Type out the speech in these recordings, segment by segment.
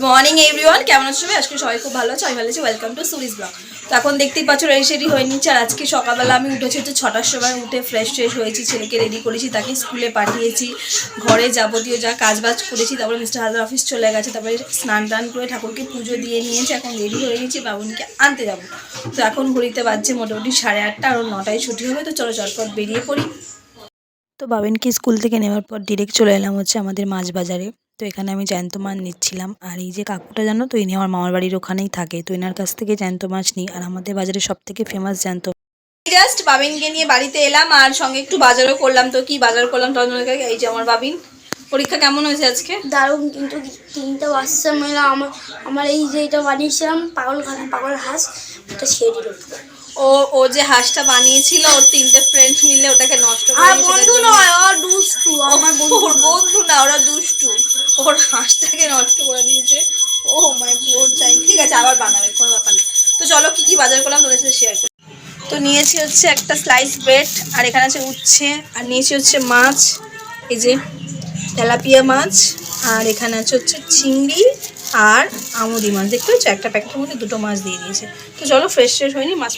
Good morning everyone কেমন আছো সবাই? আজকে সবাই খুব ভালো আছে। আমি ভালো আছি। ওয়েলকাম টু সুরিস ব্লগ তো এখন দেখতেই পাচ্ছ রেডি সেডি হয়ে নিচ্ছে। আর আজকে সকালবেলা আমি উঠেছি হচ্ছে ছটার সময় উঠে ফ্রেশ ট্রেশ হয়েছি। ছেলেকে রেডি করেছি, তাকে স্কুলে পাঠিয়েছি। ঘরে যাবতীয় যা কাজ বাজ করেছি, তারপরে মিস্টার হাজার অফিস চলে গেছে। তারপরে স্নান টান করে ঠাকুরকে পুজো দিয়ে নিয়েছি। এখন রেডি হয়ে নিয়েছি বাবুনকে আনতে যাব। তো এখন ঘড়িতে বাজছে মোটামুটি সাড়ে আটটা, আর নটায় ছুটি হবে। তো চলো চটপট বেরিয়ে পড়ি। তো বাবেনকে স্কুল থেকে নেওয়ার পর ডিরেক্ট চলে এলাম হচ্ছে আমাদের মাছ বাজারে। তো এখানে আমি জ্যান্ত মাছ নিচ্ছিলাম। আর এই যে কাকুটা জানো তো ইনি আমার মামার বাড়ির ওখানেই থাকে। তো এনার কাছ থেকে জ্যান্ত মাছ নিই। আর আমাদের বাজারে সব থেকে ফেমাস জ্যান্ত জাস্ট বাবিনকে নিয়ে বাড়িতে এলাম আর সঙ্গে একটু বাজারও করলাম তো। কি বাজার করলাম তন্দ্রকে এই যে আমার বাবিন। পরীক্ষা কেমন হয়েছে আজকে? দারুণ কিন্তু তিনটে বাচ্চা মেয়েরা আমার আমার এই যে এটা বানিয়েছিলাম পাগল পাগল হাঁস ওটা ছেড়ে দিল। ও ও যে হাঁসটা বানিয়েছিল ওর তিনটে ফ্রেন্ড মিলে ওটাকে নষ্ট করে বন্ধু নয় ও দুষ্টু। আমার বন্ধু বন্ধু না ওরা দুষ্টু। ওর হাঁসটাকে নষ্ট করে দিয়েছে। ও মাই বোর চাই ঠিক আছে, আবার বানাবে, কোনো ব্যাপার নেই। তো চলো, কী কী বাজার করলাম তোদের সাথে শেয়ার করি। তো নিয়েছি হচ্ছে একটা স্লাইস ব্রেড আর এখানে আছে উচ্ছে, আর নিয়েছি হচ্ছে মাছ, এই যে তেলাপিয়া মাছ, আর এখানে আছে হচ্ছে চিংড়ি আর আমুদি মাছ। দেখতে পাচ্ছ? একটা প্যাকেটের মধ্যে দুটো মাছ দিয়ে দিয়েছে। তো চলো ফ্রেশ ফ্রেশ হয়নি, মাছ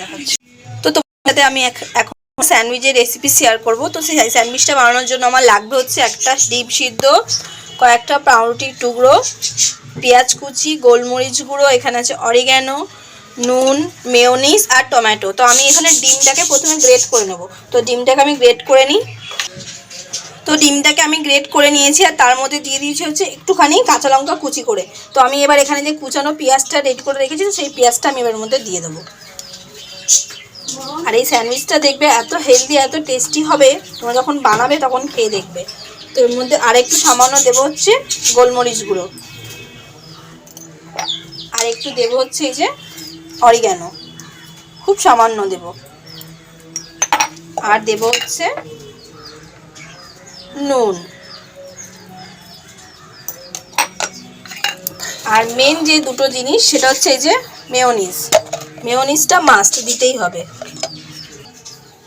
দেখাচ্ছি। তো তোমার সাথে আমি এখন স্যান্ডউইচের রেসিপি শেয়ার করব। তো সেই স্যান্ডউইচটা বানানোর জন্য আমার লাগবে হচ্ছে একটা ডিম সিদ্ধ কয়েকটা পাউরুটির টুকরো, পেঁয়াজ কুচি, গোলমরিচ গুঁড়ো, এখানে আছে অরিগ্যানো নুন মেয়নিস আর টমেটো তো আমি এখানে ডিমটাকে প্রথমে গ্রেট করে নেব। তো ডিমটাকে আমি গ্রেট করে নিই। তো ডিমটাকে আমি গ্রেট করে নিয়েছি আর তার মধ্যে দিয়ে দিয়েছি হচ্ছে একটুখানি কাঁচা লঙ্কা কুচি করে। তো আমি এবার এখানে যে কুচানো পেঁয়াজটা রেডি করে রেখেছি সেই পেঁয়াজটা আমি এবার মধ্যে দিয়ে দেবো। আর এই স্যান্ডউইচটা দেখবে এত হেলদি এত টেস্টি হবে, তোমরা যখন বানাবে তখন খেয়ে দেখবে। তো এর মধ্যে আর একটু সামান্য দেবো হচ্ছে গোলমরিচ গুঁড়ো। আর একটু দেবো হচ্ছে এই যে অরিগ্যানো খুব সামান্য দেব। আর দেব হচ্ছে নুন। আর মেন যে দুটো জিনিস সেটা হচ্ছে এই যে মেয়োনিজ মেয়োনিজটা মাস্ট দিতেই হবে।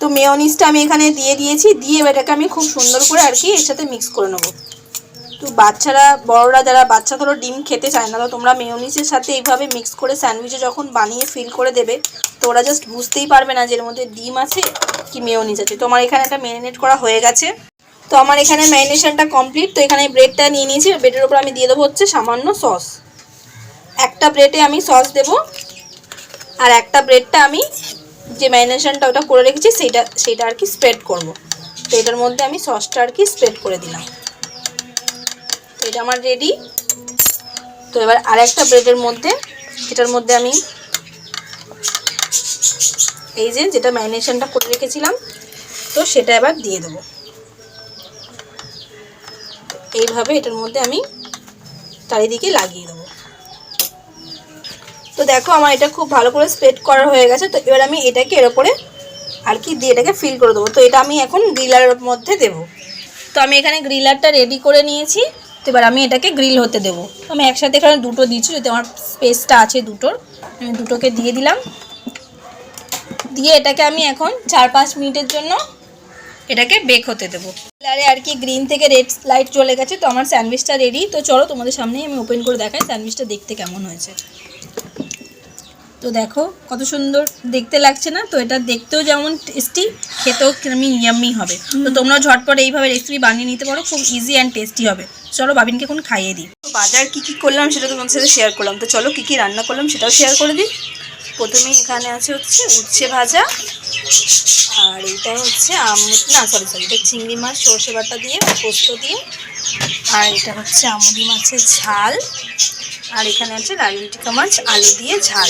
তো মেয়োনিজটা আমি এখানে দিয়ে দিয়েছি, দিয়ে এটাকে আমি খুব সুন্দর করে আর কি এর সাথে মিক্স করে নেব। তো বাচ্চারা, বড়রা যারা বাচ্চা ধরো ডিম খেতে চায় না, তো তোমরা মেয়োনিজের সাথে এইভাবে মিক্স করে স্যান্ডউইচে যখন বানিয়ে ফিল করে দেবে, তো ওরা জাস্ট বুঝতেই পারবে না যে এর মধ্যে ডিম আছে কি মেয়োনিজ আছে। তো আমার এখানে একটা ম্যারিনেট করা হয়ে গেছে। তো আমার এখানে ম্যারিনেশনটা কমপ্লিট তো এখানে ব্রেডটা নিয়ে নিয়েছি। ব্রেডের উপর আমি দিয়ে দেবো হচ্ছে সামান্য সস একটা ব্রেডে আমি সস দেবো, আর একটা ব্রেডটা আমি যে ম্যারিনেশনটা ওটা করে রেখেছি, সেইটা সেইটা আর কি স্প্রেড করব। তো এটার মধ্যে আমি সসটা আর কি স্প্রেড করে দিলাম। তো এটা আমার রেডি তো এবার আরেকটা ব্রেডের মধ্যে এটার মধ্যে আমি এই যে, যেটা ম্যারিনেশনটা করে রেখেছিলাম, তো সেটা এবার দিয়ে দেবো। এইভাবে এটার মধ্যে আমি চারিদিকে লাগিয়ে দেবো। তো দেখো আমার এটা খুব ভালো করে স্প্রেড করা হয়ে গেছে, তো এবার আমি এটাকে এর ওপরে আর কি দিয়ে এটাকে ফিল করে দেবো। তো এটা আমি এখন গ্রিলারের মধ্যে দেব। তো আমি এখানে গ্রিলারটা রেডি করে নিয়েছি, তো এবার আমি এটাকে গ্রিল হতে দেবো। আমি একসাথে এখানে দুটো দিচ্ছি যদি আমার স্পেসটা আছে দুটোর, আমি দুটোকে দিয়ে দিলাম। দিয়ে এটাকে আমি এখন চার পাঁচ মিনিটের জন্য এটাকে বেক হতে দেবো। গ্রিলারে আর কি গ্রিন থেকে রেড লাইট চলে গেছে, তো আমার স্যান্ডউইচটা রেডি তো চলো তোমাদের সামনেই আমি ওপেন করে দেখাই স্যান্ডউইচটা দেখতে কেমন হয়েছে। তো দেখো কত সুন্দর দেখতে লাগছে না? তো এটা দেখতেও যেমন টেস্টি খেতেও আমি ইয়াম্মি হবে। তো তোমরাও ঝটপট এইভাবে রেসিপি বানিয়ে নিতে পারো খুব ইজি অ্যান্ড টেস্টি হবে। চলো বাবিনকে এখন খাইয়ে দিই। তো বাজার কী কী করলাম সেটা তোমাদের সাথে শেয়ার করলাম। তো চলো কী কী রান্না করলাম সেটাও শেয়ার করে দিই। প্রথমে এখানে আছে হচ্ছে উচ্ছে ভাজা আর এইটা হচ্ছে আম না সরি সরি এটা চিংড়ি মাছ সর্ষে বাটা দিয়ে পোস্ত দিয়ে আর এটা হচ্ছে আমুদি মাছের ঝাল। আর এখানে আছে লাল টিকা মাছ, আলু দিয়ে ঝাল।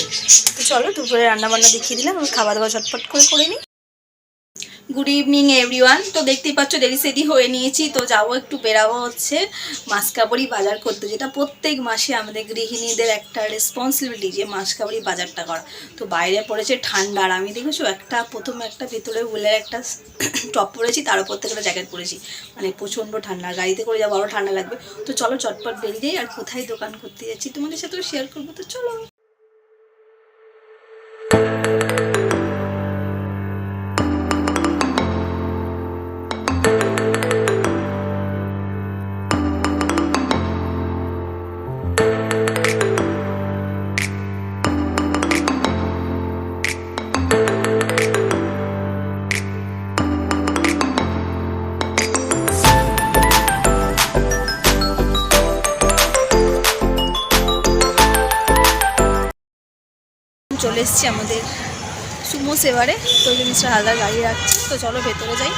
তো চলো দুপুরে রান্নাবান্না দেখিয়ে দিলাম, আমি খাবার দাবার ঝটপট করে করে নিই। গুড ইভিনিং এভরিওয়ান তো দেখতেই পাচ্ছ, দেরি সেদি হয়ে নিয়েছি। তো যাব একটু বেরাবো হচ্ছে মাছ কাপড়ি বাজার করতে, যেটা প্রত্যেক মাসে আমাদের গৃহিণীদের একটা রেসপন্সিবিলিটি যে মাছ কাপড়ি বাজারটা করা। তো বাইরে পড়েছে ঠান্ডা, আর আমি দেখেছ একটা, প্রথমে একটা, ভেতরে উলের একটা টপ পরেছি, তার উপর থেকে একটা জ্যাকেট পরেছি। মানে প্রচণ্ড ঠান্ডা গাড়িতে করে যাব আরও ঠান্ডা লাগবে। তো চলো চটপট বেরিয়ে আর কোথায় দোকান করতে যাচ্ছি তোমাদের সাথেও শেয়ার করব, তো চলো। চলে এসেছি আমাদের সুমো সেভারে তো ওই মিস্টার হালদার গাড়ি রাখছি, তো চলো ভেতরে যাই।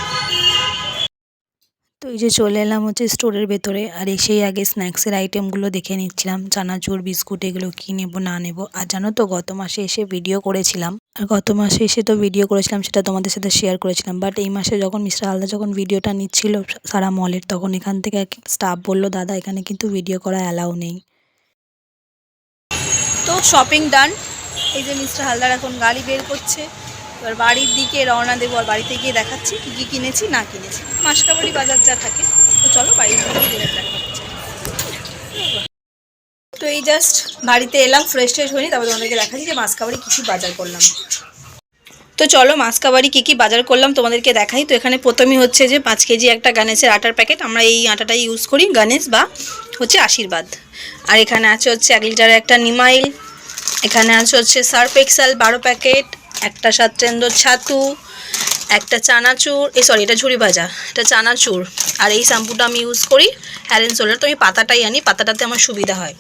তো এই যে চলে এলাম হচ্ছে স্টোরের ভেতরে, আর এসেই আগে স্ন্যাক্সের আইটেমগুলো দেখে নিচ্ছিলাম। চানাচুর, বিস্কুট, এগুলো কী নেব, না নেব। আর জানো তো, গত মাসে এসে ভিডিও করেছিলাম। আর গত মাসে এসে তো ভিডিও করেছিলাম, সেটা তোমাদের সাথে শেয়ার করেছিলাম। বাট এই মাসে যখন মিস্টার হালদার যখন ভিডিওটা নিচ্ছিল সারা মলের তখন এখান থেকে এক স্টাফ বলল, দাদা, এখানে কিন্তু ভিডিও করা অ্যালাউ নেই। তো শপিং ডান এই যে মিস্টার হালদার এখন গাড়ি বের করছে, এবার বাড়ির দিকে রওনা দেবো আর বাড়িতে গিয়ে দেখাচ্ছি কী কী কিনেছি, না কিনেছি। মাসকাবাড়ি বাজার যা থাকে, তো চলো বাড়ির দিকে গিয়ে তো এই জাস্ট বাড়িতে এলাম ফ্রেশ ট্রেশ হয়নি, তারপর তোমাদেরকে দেখাচ্ছি যে মাসকাবাড়ি কী কী বাজার করলাম। তো চলো মাসকাবাড়ি কী কী বাজার করলাম, তোমাদেরকে দেখাই। তো এখানে প্রথমেই হচ্ছে যে পাঁচ কেজি একটা গণেশের আটার প্যাকেট, আমরা এই আটাটাই ইউজ করি, গণেশ বা হচ্ছে আশীর্বাদ। আর এখানে আছে হচ্ছে এক লিটারের একটা নিমাইল এখানে আছে হচ্ছে সার্ফ এক্সেল বারো প্যাকেট, একটা সাতচেন্দ্র ছাতু, একটা চানাচুর, এই সরি এটা ঝুড়ি ভাজা, এটা চানাচুর। আর এই শ্যাম্পুটা আমি ইউজ করি হ্যার অ্যান্ড সোলার তো আমি পাতাটাই আনি, পাতাটাতে আমার সুবিধা হয়।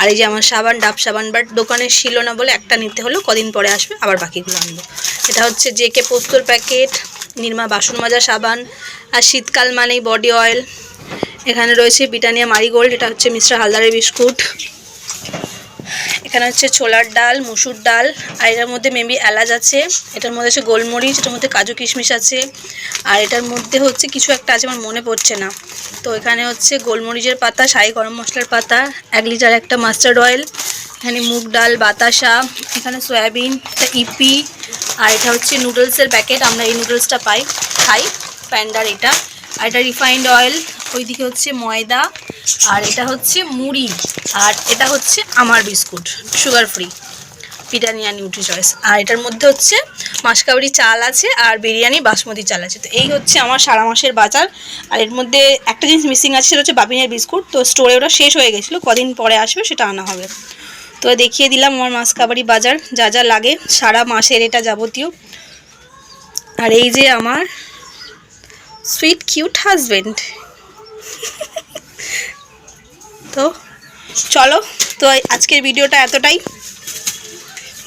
আর এই যে আমার সাবান, ডাব সাবান বাট দোকানে ছিল না বলে একটা নিতে হলো, কদিন পরে আসবে, আবার বাকিগুলো আনব। এটা হচ্ছে জে কে পোস্তর প্যাকেট নির্মা বাসন মাজা সাবান, আর শীতকাল মানেই বডি অয়েল এখানে রয়েছে ব্রিটানিয়া মারিগোল্ড এটা হচ্ছে মিস্টার হালদারের বিস্কুট। এখানে হচ্ছে ছোলার ডাল, মুসুর ডাল, আর এটার মধ্যে মেবি এলাচ আছে। এটার মধ্যে আছে গোলমরিচ, এটার মধ্যে কাজু কিশমিশ আছে। আর এটার মধ্যে হচ্ছে কিছু একটা আছে, আমার মনে পড়ছে না। তো এখানে হচ্ছে গোলমরিচের পাতা সাই গরম মশলার পাতা, এক লিটার একটা মাস্টার্ড অয়েল, এখানে মুগ ডাল, বাতাসা, এখানে সয়াবিন এটা ইপি, আর এটা হচ্ছে নুডলসের প্যাকেট, আমরা এই নুডলসটা পাই, খাই, প্যান্ডার এটা। আর এটা রিফাইন্ড অয়েল ওইদিকে হচ্ছে ময়দা, আর এটা হচ্ছে মুড়ি, আর এটা হচ্ছে আমার biscuit sugar free Britannia nutri choice আর এটার মধ্যে হচ্ছে মাসকাবারি চাল আছে আর বিরিয়ানি বাসমতি চাল আছে। তো এই হচ্ছে আমার সারা মাসের বাজার। আর এর মধ্যে একটা জিনিস মিসিং আছে, সেটা হচ্ছে বাপিনের বিস্কুট। তো স্টোরে ওটা শেষ হয়ে গেছিল, কদিন পরে আসবে সেটা আনা হবে। তো দেখিয়ে দিলাম আমার মাসকাবারি বাজার, যা যা লাগে সারা মাসের এটা যাবতীয়। আর এই যে আমার সুইট কিউট হাজবেন্ড তো চলো, তো আজকের ভিডিওটা এতটাই।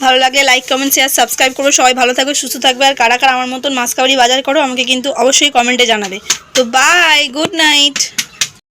ভালো লাগলে লাইক কমেন্ট শেয়ার সাবস্ক্রাইব করো। সবাই ভালো থাকবে সুস্থ থাকবে। আর কারা কারা আমার মতন মাছ কাবারি বাজার করো, আমাকে কিন্তু অবশ্যই কমেন্টে জানাবে। তো বাই গুড নাইট